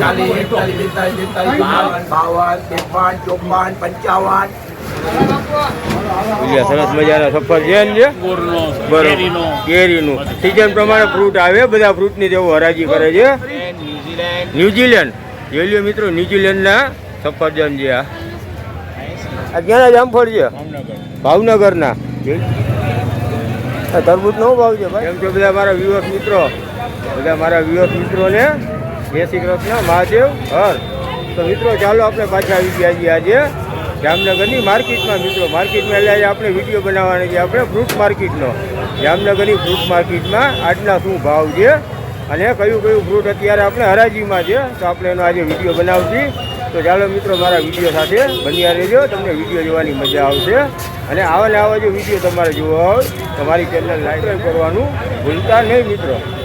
ચાલીસ એકતાલીસ બેતાલીસ તેતાલીસ બાવન ત્રેપન ચોપન પંચાવન સરસ મજાના સફરજન છે કેરીનો. સિઝન પ્રમાણે ફ્રૂટ આવે બધા ફ્રૂટની તેઓ હરાજી કરે છે. ન્યુઝીલેન્ડ ન્યુઝીલેન્ડ જોઈ મિત્રો ન્યુઝીલેન્ડના સફરજન છે આ. આ ક્યાંના જામફળ છે? ભાવનગરના. આ તરબૂચ નો ભાવ છે ભાઈ. એમ તો બધા મારા વિવસ મિત્રો? બધા મારા વિવસ મિત્રોને જય શ્રી કૃષ્ણ, મહાદેવ, હર. તો મિત્રો, ચાલો આપણે પાછા આવી ગયા છીએ આજે જામનગરની માર્કેટમાં. મિત્રો, માર્કેટમાં એટલે આજે આપણે વીડિયો બનાવવાની છે. આપણે ફ્રૂટ માર્કેટનો. જામનગરની ફ્રૂટ માર્કેટમાં આજના શું ભાવ છે અને કયું કયું ફ્રૂટ અત્યારે આપણે હરાજીમાં છે. તો આપણે એનો આજે વીડિયો બનાવશી. તો ચાલો મિત્રો, મારા વીડિયો સાથે બન્યા રહેજો. તમને વીડિયો જોવાની મજા આવશે. અને આવા ને આવા જો વીડિયો તમારે જોવા હોય, તો મારી ચેનલ લાઈક કરવાનું ભૂલતા નહીં, મિત્રો.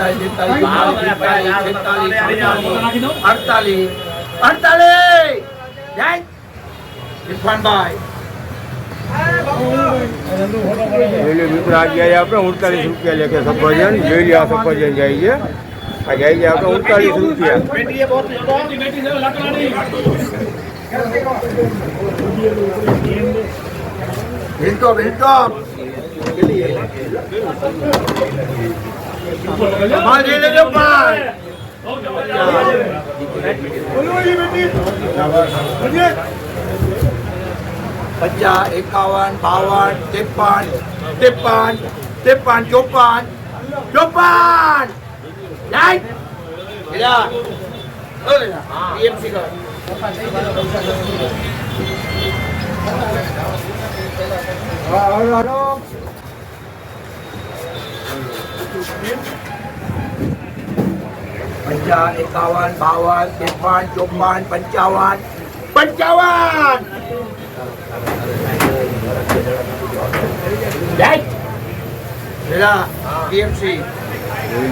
એકતાલીસ બેતાલીસ તેતાલીસ બાવન તેતાલીસ તેતાલીસ અડતાલીસ અડતાલીસ જય ઇરફાનભાઈ જોઈ લો મિત્રો આ ગયા આપણે ઉડતાલીસ રૂપિયા લેખે સફરજન જોઈ લો આ સફરજન જાય છે આ જાય છે આપણે ઉડતાલીસ રૂપિયા ભીલતો ભીલતો જઈ લેજો ભાઈ. પચાસ એકાવન બાવન ત્રેપન ત્રેપન ત્રેપન ચોપન ચોપન. પચાસ એકાવન બાવન ત્રેપન ચોપન પંચાવન પંચાવન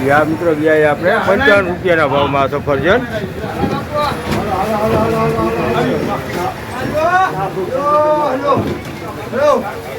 આ મિત્રો ગયા આપણે પંચાવન રૂપિયાના ભાવમાં સફરજન પચાસ એકાવન બાવન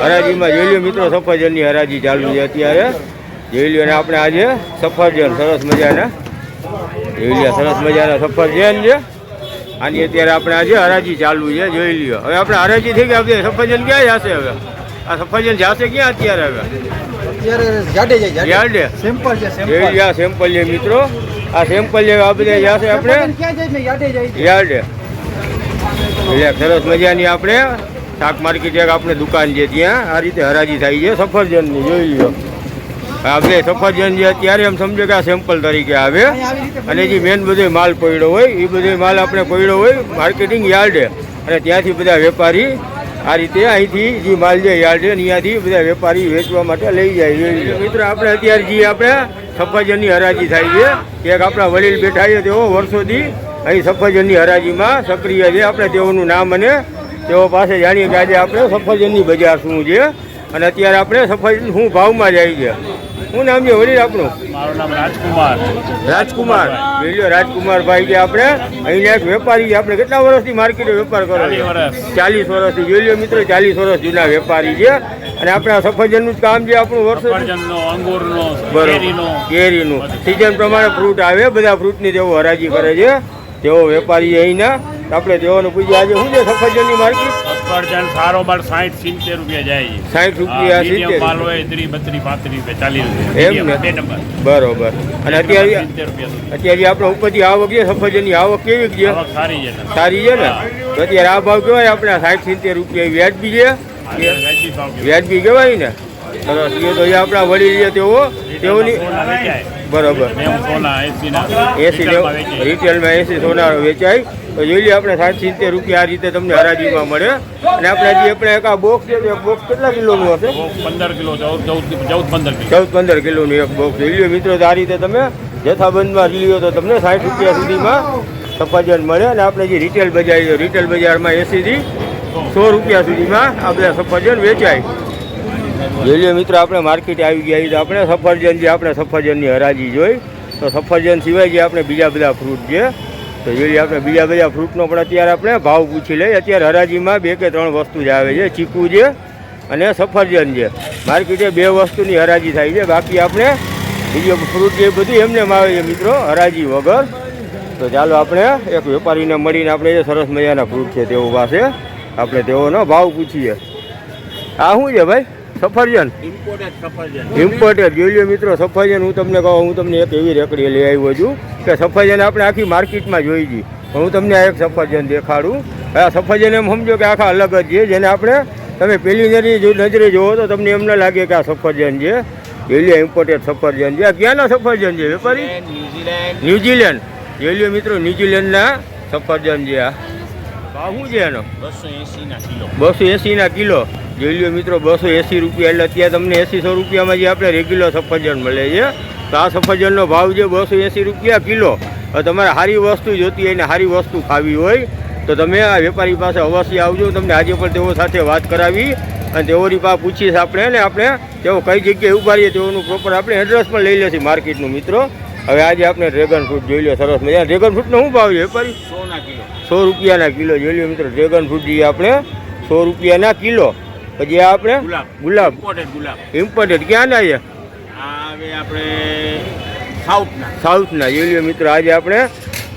હરાજીમાં જોઈ મિત્રો સફરજનની હરાજી ચાલુ છે અત્યારે. જોઈ અને આપણે આજે સફરજન સરસ મજાના. જોઈ સરસ મજાના સફરજન છે. આની અત્યારે આપણે આજે હરાજી ચાલુ છે જોઈ લ્યો. હવે આપણે હરાજી થઈ ગયા આપણે સફરજન ક્યાં જશે હવે? આ સફરજન જશે ક્યાં અત્યારે હવે? સિમ્પલ સેમ્પલ છે મિત્રો. આ સેમ્પલ લેવા આ બધા જશે આપણે? યાર્ડે એટલે સરસ મજાની આપણે શાક માર્કેટ એક આપણે દુકાન છે ત્યાં આ રીતે હરાજી થાય છે. સફરજનની જોઈ લો આપણે સફરજન જે અત્યારે એમ સમજો કે આ સેમ્પલ તરીકે આવે. અને જે મેન બધો માલ પડ્યો હોય એ બધો માલ આપણે પડ્યો હોય માર્કેટિંગ યાર્ડે. અને ત્યાંથી બધા વેપારી આ રીતે અહીંથી જે માલ છે યાર્ડે ત્યાંથી બધા વેપારી વેચવા માટે લઈ જાય. મિત્રો આપણે અત્યારે જે આપણે સફરજનની હરાજી થાય છે એક આપણા વડીલ બેઠા છે તેઓ વર્ષોથી અહીં સફરજનની હરાજીમાં સક્રિય છે. આપણે તેઓનું નામ અને તેઓ પાસે જાણીએ કે આજે આપણે સફરજનની બજાર શું છે અને અત્યારે આપણે સફરજન શું ભાવમાં જાય છે. શું નામ છે વડીલ આપણું? મારું નામ રાજકુમાર. રાજકુમાર. જોઈ રાજકુમારભાઈ જે આપણે. અહીંના એક વેપારી આપણે કેટલા વર્ષથી માર્કેટે વેપાર કરો ચાલીસ છો ચાલીસ વર્ષથી. જોઈ લો મિત્રો ચાલીસ વર્ષ જૂના વેપારી છે. અને આપણે આ સફરજનનું જ કામ છે આપણું વર્ષ બરોબર. કેરીનું. સિઝન પ્રમાણે ફ્રૂટ આવે. બધા ફ્રૂટની તેઓ હરાજી કરે છે. તેઓ વેપારી અહીંના. આપણે જોવાનું પૂછ્યું આજે શું છે સફરજનની માર્કેટ? સફરજન સારો માલ સાઠ સિત્તેર રૂપિયા જાય છે. સાઠ રૂપિયા સિત્તેર માલ હોય ત્રીસ બત્રીસ પાંત્રીસ રૂપિયા ચાલીસ એમ ને? બે નંબર. બરોબર. અને અત્યારે અત્યારે આપણે ઉપરથી આવક છે સફરજનની આવક કેવી છે? સારી છે ને. સારી છે ને? તો અત્યારે આ ભાવ કહેવાય આપણે સાઠ સિત્તેર રૂપિયા વ્યાજબી છે? વ્યાજબી કહેવાય. ને? સરસ. એ તો આપણા વડી રહ્યા તેઓ તેઓની બરોબર. એસી રિટેલમાં એસી સોના વેચાય. તો જોઈ લઈએ આપણે સાઠ સિત્તેર રૂપિયા આ રીતે તમને હરાજીમાં મળે. અને આપણે હજી આપણે એક આ બોક્સ છે એક બોક્સ કેટલા કિલોનું હશે? પંદર કિલો ચૌદ પંદર ચૌદ પંદર કિલોનું એક બોક્સ જોઈ લ્યો મિત્રો આ રીતે તમે જથ્થાબંધમાં લ્યો તો તમને સાઠ રૂપિયા સુધીમાં સફરજન મળે. અને આપણે જે રિટેલ બજાર રિટેલ બજારમાં એસીથી સો રૂપિયા સુધીમાં આ બધા સફરજન વેચાય. જોઈ લ્યો મિત્રો આપણે માર્કેટ આવી ગયા તો આપણે સફરજન જે આપણે સફરજનની હરાજી જોઈ. તો સફરજન સિવાય જે આપણે બીજા બધા ફ્રૂટ છે તો એ આપણે બીજા બધા ફ્રૂટનો પણ અત્યારે આપણે ભાવ પૂછી લઈએ. અત્યારે હરાજીમાં બે કે ત્રણ વસ્તુ જ આવે છે. ચીકુ છે અને સફરજન છે. માર્કેટે બે વસ્તુની હરાજી થાય છે. બાકી આપણે બીજો ફ્રૂટ જે બધું એમને એમ આવે છે મિત્રો, હરાજી વગર. તો ચાલો આપણે એક વેપારીને મળીને આપણે જે સરસ મજાના ફ્રૂટ છે તેઓ પાસે. આપણે તેઓનો ભાવ પૂછીએ. આ શું છે ભાઈ? સફરજન? ઇમ્પોર્ટેડ જોઈ મિત્રો સફરજન હું તમને કહું હું તમને એક એવી રેકડી લઈ આવ્યો છું કે સફરજન આપણે આખી માર્કેટમાં જોઈ છીએ પણ હું તમને આ એક સફરજન દેખાડું. આ સફરજન એમ સમજો કે આખા અલગ જ છે જેને આપણે તમે પેલી નજરે જો નજરે જુઓ તો તમને એમ ન લાગે કે આ સફરજન છે. જોઈ લો ઇમ્પોર્ટેડ સફરજન છે. આ ક્યાંના સફરજન છે વેપારી? ન્યુઝીલેન્ડ ન્યુઝીલેન્ડ જોઈ મિત્રો ન્યુઝીલેન્ડના સફરજન છે આ. ભાવ શું છે એનો? બસો એસી ના કિલો. બસો એંસીના કિલો. જોઈ લો મિત્રો બસો એંસી રૂપિયા. એટલે અત્યારે તમને એંસીસો રૂપિયામાં જે આપણે રેગ્યુલર સફરજન મળે છે. તો આ સફરજનનો ભાવ છે બસો એંસી રૂપિયા કિલો. હવે તમારે સારી વસ્તુ જોતી હોય ને સારી વસ્તુ ખાવી હોય તો તમે આ વેપારી પાસે અવશ્ય આવજો. તમને આજે પણ તેઓ સાથે વાત કરાવી. અને તેઓની પાસે પૂછીશ આપણે ને આપણે તેઓ કઈ જગ્યાએ ઊભા રહીએ તેઓનું પ્રોપર આપણે એડ્રેસ પણ લઈ લેશું માર્કેટનું મિત્રો. હવે આજે આપણે ડ્રેગન ફ્રૂટ જોઈ લો સરસ મજા ડ્રેગન ફ્રૂટનો શું ભાવ છે વેપારી? સોના કિલો. સો રૂપિયાના કિલો. જોઈ લો મિત્રો ડ્રેગન ફ્રૂટ જે આપણે સો રૂપિયાના કિલો. પછી આ આપણે ગુલાબ. ગુલાબ. ઇમ્પોર્ટેડ ક્યાંના છે? આપણે સાઉથના સાઉથના જોઈ લો મિત્રો આજે આપણે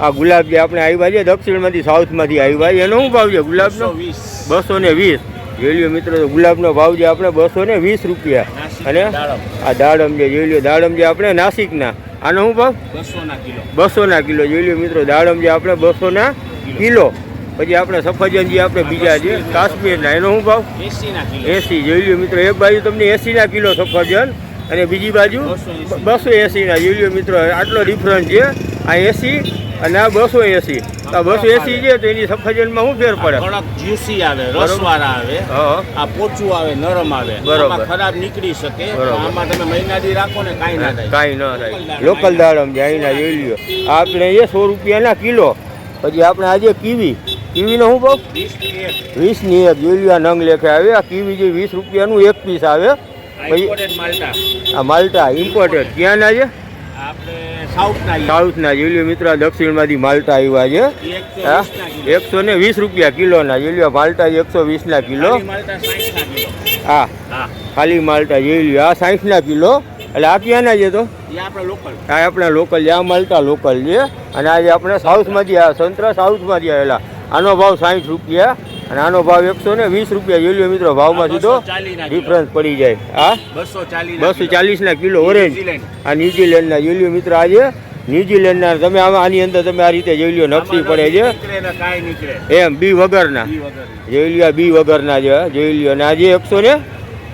આ ગુલાબ જે આપણે આવ્યા છે દક્ષિણમાંથી સાઉથમાંથી આવ્યા છે એનો શું ભાવ છે ગુલાબનો? બસો ને વીસ. જોઈ લો મિત્રો ગુલાબનો ભાવ છે આપણે બસો ને વીસ રૂપિયા. અને આ દાડમ જે જોઈ લો દાડમ જે આપણે નાસિકના. આનો શું ભાવ? બસો ના કિલો. બસોના કિલો. જોઈ લો મિત્રો દાડમ જે આપણે બસોના કિલો. પછી આપણે સફરજન જે આપણે બીજા છે કાશ્મીરના એનો શું ભાવ? એસી જોઈ લો મિત્રો એક બાજુ તમને એસીના કિલો સફરજન અને બીજી બાજુ બસો એસીના જોઈ લો મિત્રો આટલો ડિફરન્સ છે. આ એસી અને આ બસો એસી. આ બસો એસી છે તો એની સફરજનમાં શું ફેર પડે? જ્યુસી આવે રસવાળા આવે. આ પોચું આવે નરમ આવે. બરોબર. ખરાબ નીકળી શકે. આમાં તમે મહિનાથી રાખો ને કાંઈ ના થાય. કાંઈ ના થાય. લોકલ દાડમ છે અહીંના જોઈ લો આપણે એ સો રૂપિયાના કિલો પછી આપણે આજે કીવી. કીવીનો શું ભાવ? વીસની એક. જોઈ લ્યો આ નંગ લેખે આવે. આ કીવી જે વીસ રૂપિયાનું એક પીસ આવે. પછી આ માલ્ટા ઇમ્પોર્ટેડ ક્યાંના છે? સાઉથના. જોઈ લ્યો મિત્ર દક્ષિણમાંથી માલ્ટા આવ્યા છે. હા? એકસો ને વીસ રૂપિયા કિલોના. જોઈ લ્યો માલ્ટા એકસો વીસના કિલો. હા. ખાલી માલ્ટા જોઈ લ્યો. આ સાઠના કિલો. એટલે આ ક્યાંના છે તો. આ આપણે લોકલ છે આ માલ્ટા લોકલ છે. અને આજે આપણે સાઉથમાંથી આ સંતરા સાઉથમાંથી આવેલા. આનો ભાવ સાઠ રૂપિયા અને આનો ભાવ એકસો ને વીસ રૂપિયા. જોઈ લો મિત્રો ભાવમાં સીધો 240 ના કિલો. ડિફરન્સ પડી જાય. હા? બસો ચાલીસ બસો ચાલીસના કિલો ઓરેન્જ આ ન્યુઝીલેન્ડના જોઈ લો મિત્રો આજે ન્યુઝીલેન્ડના તમે આની અંદર તમે આ રીતે જોઈ લો નકશી પડે છે. એમ બી વગરના. જોઈ લો બી વગરના છે જોઈ લો. અને આજે એકસો ને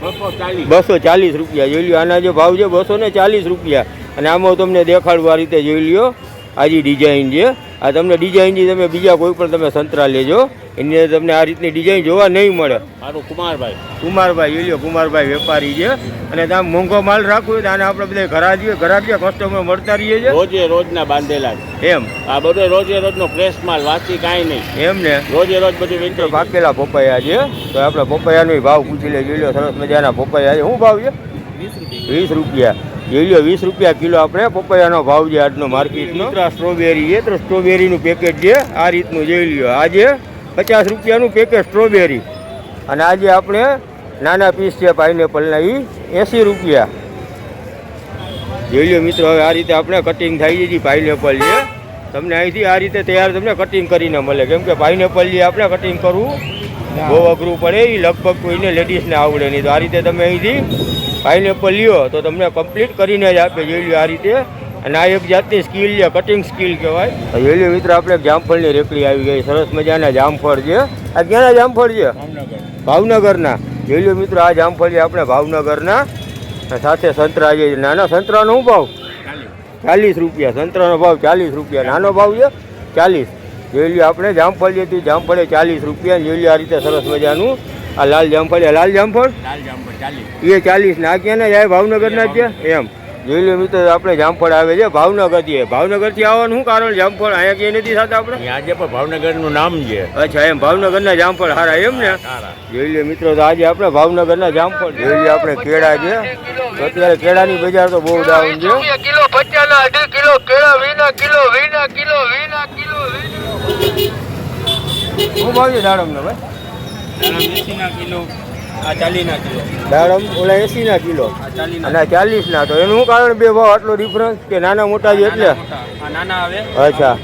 બસો ચાલીસ. રૂપિયા જોઈ લ્યો. આના જે ભાવ છે બસો ને ચાલીસ રૂપિયા. અને આમાં તમને દેખાડવું રીતે જોઈ લ્યો. આજી ડિઝાઇન છે. આ તમને ડિઝાઇનની તમે બીજા કોઈ પણ તમે સંતરા લેજો. એની અંદર તમને આ રીતની ડિઝાઇન જોવા નહીં મળે. મારું કુમારભાઈ. કુમારભાઈ જોઈ લ્યો કુમારભાઈ વેપારી છે. અને ત્યાં મોંઘો માલ રાખવો હોય તો આને આપણે બધા ઘરા જઈએ ઘરા જઈએ કસ્ટમર મળતા રહીએ છીએ. રોજે રોજના બાંધેલા છે. એમ. આ બધો રોજે રોજનો ફ્રેશ માલ વાંચી કાંઈ નહીં. એમ ને? રોજે રોજ બધું વિન્ટર પાકેલા પપૈયા છે. તો આપણે પપૈયાનો ભાવ પૂછી લે જોઈ લો સરસ મજાના પપૈયા છે. શું ભાવ છે? વીસ રૂપિયા. જોઈ વીસ રૂપિયા કિલો આપણે પપૈયાનો ભાવ છે આજનો માર્કેટનો સ્ટ્રોબેરી છે તો સ્ટ્રોબેરીનું પેકેટ છે આ રીતનું જોઈ લ્યો. આજે પચાસ રૂપિયાનું પેકેટ સ્ટ્રોબેરી અને આજે આપણે નાના પીસ છે પાઇનેપલના એ એંસી રૂપિયા. જોઈ લો મિત્રો હવે આ રીતે આપણે કટિંગ થાય છે પાઇનેપલ છે. તમને અહીંથી આ રીતે તૈયાર તમને કટિંગ કરીને મળે. કેમ કે પાઇનેપલ જે આપણે કટિંગ કરવું બહુ અઘરું પડે એ લગભગ કોઈને લેડીઝને આવડે નહીં. તો આ રીતે તમે અહીંથી પાઇનેપલ લ્યો, તો તમને કમ્પ્લીટ કરીને જ આપે જોઈ આ રીતે. અને આ એક જાતની સ્કિલ છે કટિંગ સ્કિલ કહેવાય. જોઈ મિત્રો, આપણે જામફળની રેકડી આવી ગઈ. સરસ મજાના જામફળ છે. આ ક્યાંના જામફળ છે? ભાવનગરના. જોઈ મિત્ર, આ જામફળ છે આપણે ભાવનગરના. સાથે સંતરા છે, નાના સંતરાનો શું ભાવ? ચાલીસ રૂપિયા. સંતરાનો ભાવ ચાલીસ રૂપિયા. નાનો ભાવ છે? ચાલીસ. જોઈ લ્યો આપણે જામફળ જેથી જામફળે ચાલીસ રૂપિયા. જોઈ લ્યો આ રીતે સરસ મજાનું આ લાલ જામફળ એ લાલ જામફળ એ ચાલીસ ના ક્યાં ના જાય ભાવનગરના જ છે એમ. જોઈ લો મિત્રો આપણે જામફળ આવે છે. ભાવનગરથી. ભાવનગરથી આવવાનું શું કારણ? જામફળ અહીંયા ક્યાંય નથી થતા આપણે? આજે પણ ભાવનગરનું નામ છે. અચ્છા એમ. ભાવનગરના જામફળ હારા એમ ને? જોઈ લે મિત્રો તો આજે આપણે ભાવનગરના જામફળ જોઈ લે આપણે કેળા છે. અત્યારે કેળાની બજાર તો બહુ ડાઉન છે. કિલો પચાસ ના અઢી કિલો કેળા વીના કિલો વીના કિલો વીના કિલો હું શું ભાવ છે દાડમનો ભાઈ? એસીના કિલો આ ચાલીના કિલો. દાડમ ઓલા એસી ના કિલો અને ચાલીસ ના તો એનું કારણ બે ભાવ આટલો ડિફરન્સ કે નાના મોટા જે એટલે? નાના આવે અચ્છા.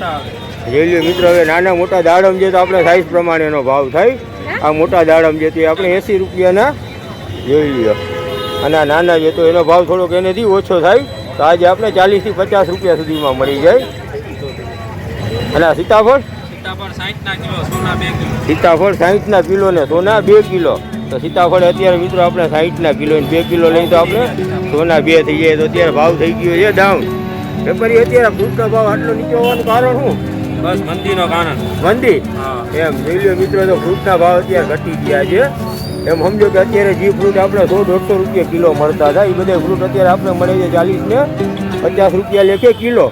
જોઈ મિત્રો હવે નાના મોટા દાડમ જે તો આપણે સાઈઝ પ્રમાણેનો ભાવ થાય. આ મોટા દાડમ જે તે આપણે એંસી રૂપિયાના જોઈ લ્યો. અને આ નાના જે તો એનો ભાવ થોડોક એનેથી ઓછો થાય તો આજે આપણે ચાલીસથી પચાસ રૂપિયા સુધીમાં મળી જાય. અને આ સીતાફળ? સીતાફળ સાહીઠ ના કિલો. ને સોના બે કિલો. તો સીતાફળ અત્યારે મિત્રો આપણે સાહીઠના કિલો બે કિલો લઈ તો આપણે સોના બે થઈ જાય. તો અત્યારે ભાવ થઈ ગયો છે ડાઉન વેપારી અત્યારે ફૂટનો ભાવ આટલો નીચે હોવાનું કારણ શું? બસ મંદીનો કારણ. મંદી? એમ જોઈ મિત્રો તો ફ્રૂટના ભાવ અત્યારે ઘટી ગયા છે. એમ સમજો કે અત્યારે જે ફ્રૂટ આપણે સો દોઢસો રૂપિયા કિલો મળતા હતા એ બધા ફ્રૂટ અત્યારે આપણે મળે છે ચાલીસ ને પચાસ રૂપિયા લેખે કિલો.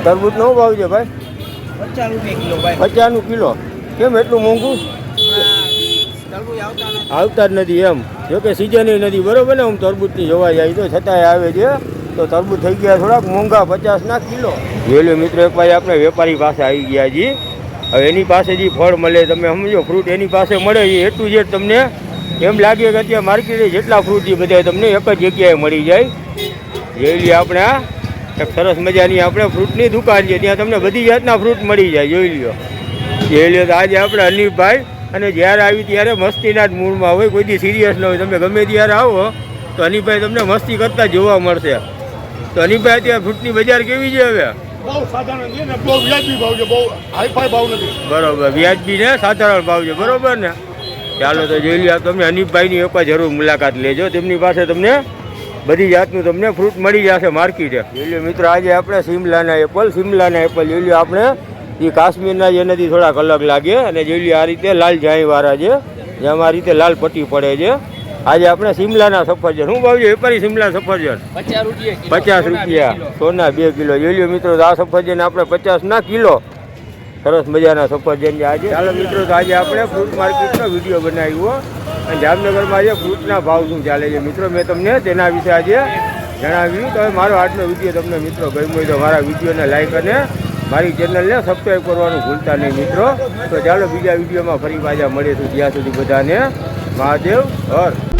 તરબૂચનો શું ભાવ છે ભાઈ? પચાસ પચાસનું કિલો. કેમ એટલું મોંઘું? આવતા જ નથી એમ. જોકે સિઝન નથી બરોબર ને? આમ તરબૂચની જોવા જાય. તો છતાંય આવે છે. તો તરબૂચ થઈ ગયા થોડાક મોંઘા પચાસના કિલો. જોઈ લો મિત્રો એક ભાઈ આપણે વેપારી પાસે આવી ગયા છીએ હવે એની પાસે જે ફળ મળે તમે સમજો ફ્રૂટ એની પાસે મળે છે એટલું જે તમને એમ લાગે કે અત્યારે માર્કેટે જેટલા ફ્રૂટ છે બધા તમને એક જ જગ્યાએ મળી જાય. જેલી આપણે સરસ મજાની આપણે ફ્રૂટની દુકાન છે ત્યાં તમને બધી જાતના ફ્રૂટ મળી જાય જોઈ લ્યો. જોઈ લ્યો તો આજે આપણે હનીફભાઈ અને જ્યારે આવી ત્યારે મસ્તીના જ મૂડમાં હોય કોઈ દી સિરિયસ ન હોય. તમે ગમે ત્યારે આવો તો હનીફભાઈ તમને મસ્તી કરતા જોવા મળશે. તો હનીફભાઈ અત્યારે ફ્રૂટની બજાર કેવી છે હવે? બરોબર વ્યાજબી ને સાધારણ ભાવ છે બરોબર ને? ચાલો તો જોઈ લ્યો તમે હનીફભાઈની એક જરૂર મુલાકાત લેજો તેમની પાસે તમને બધી જાતનું તમને ફ્રૂટ મળી જશે માર્કેટે જોઈ લ્યો મિત્રો આજે આપણે સિમલાના એપલ સિમલાના એપલ જોઈ લો આપણે એ કાશ્મીરના જ એનાથી થોડાક અલગ લાગે. અને જોઈ આ રીતે લાલ જાણીવાળા છે જેમાં આ રીતે લાલ પટ્ટી પડે છે. આજે આપણે સિમલાના સફરજન. શું ભાવ છે? વેપારી સિમલા સફરજન? પચાસ રૂપિયા સોના બે કિલો. જોઈ લો મિત્રો તો આ સફરજન આપણે પચાસ ના કિલો. સરસ મજાના સફરજન છે આજે. ચાલો મિત્રો તો આજે આપણે ફ્રૂટ માર્કેટનો વીડિયો બનાવ્યો. અને જામનગરમાં આજે ફ્રૂટના ભાવ શું ચાલે છે? મિત્રો, મેં તમને તેના વિશે આજે જણાવ્યું. તો મારો આજનો વીડિયો તમને મિત્રો ગમ્યો હોય તો મારા વિડીયોને લાઈક અને મારી ચેનલને સબસ્ક્રાઈબ કરવાનું ભૂલતા નહીં મિત્રો. તો ચાલો બીજા વિડીયોમાં ફરી પાછા મળીશું. ત્યાં સુધી બધાને મહાદેવ, હર.